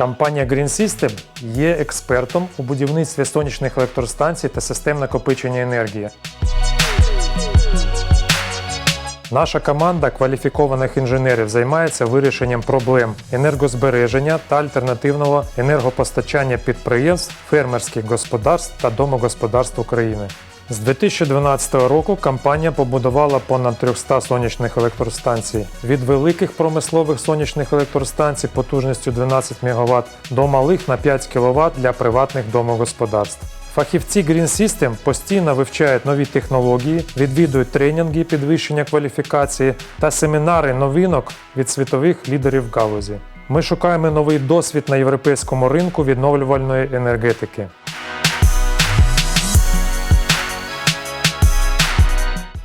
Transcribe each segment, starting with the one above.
Компанія Green System є експертом у будівництві сонячних електростанцій та систем накопичення енергії. Наша команда кваліфікованих інженерів займається вирішенням проблем енергозбереження та альтернативного енергопостачання підприємств, фермерських господарств та домогосподарств України. З 2012 року компанія побудувала понад 300 сонячних електростанцій від великих промислових сонячних електростанцій потужністю 12 МВт до малих на 5 кВт для приватних домогосподарств. Фахівці Green System постійно вивчають нові технології, відвідують тренінги підвищення кваліфікації та семінари новинок від світових лідерів галузі. Ми шукаємо новий досвід на європейському ринку відновлювальної енергетики.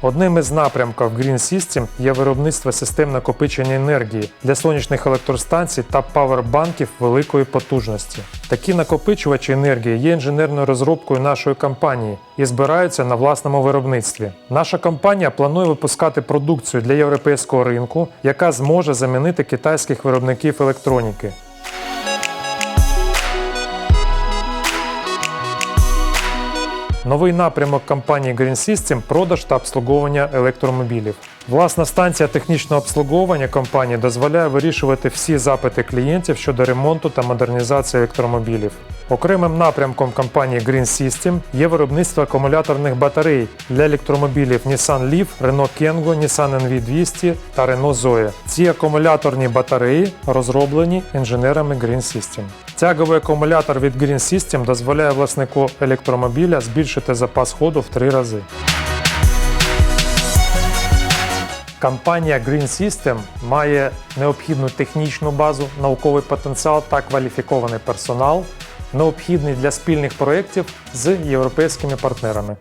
Одним із напрямків Green System є виробництво систем накопичення енергії для сонячних електростанцій та павербанків великої потужності. Такі накопичувачі енергії є інженерною розробкою нашої компанії і збираються на власному виробництві. Наша компанія планує випускати продукцію для європейського ринку, яка зможе замінити китайських виробників електроніки. Новий напрямок компанії Green System – продаж та обслуговування електромобілів. Власна станція технічного обслуговування компанії дозволяє вирішувати всі запити клієнтів щодо ремонту та модернізації електромобілів. Окремим напрямком компанії Green System є виробництво акумуляторних батарей для електромобілів Nissan Leaf, Renault Kangoo, Nissan NV200 та Renault Zoe. Ці акумуляторні батареї розроблені інженерами Green System. Тяговий акумулятор від Green System дозволяє власнику електромобіля збільшити запас ходу в три рази. Компанія Green System має необхідну технічну базу, науковий потенціал та кваліфікований персонал, необхідний для спільних проєктів з європейськими партнерами.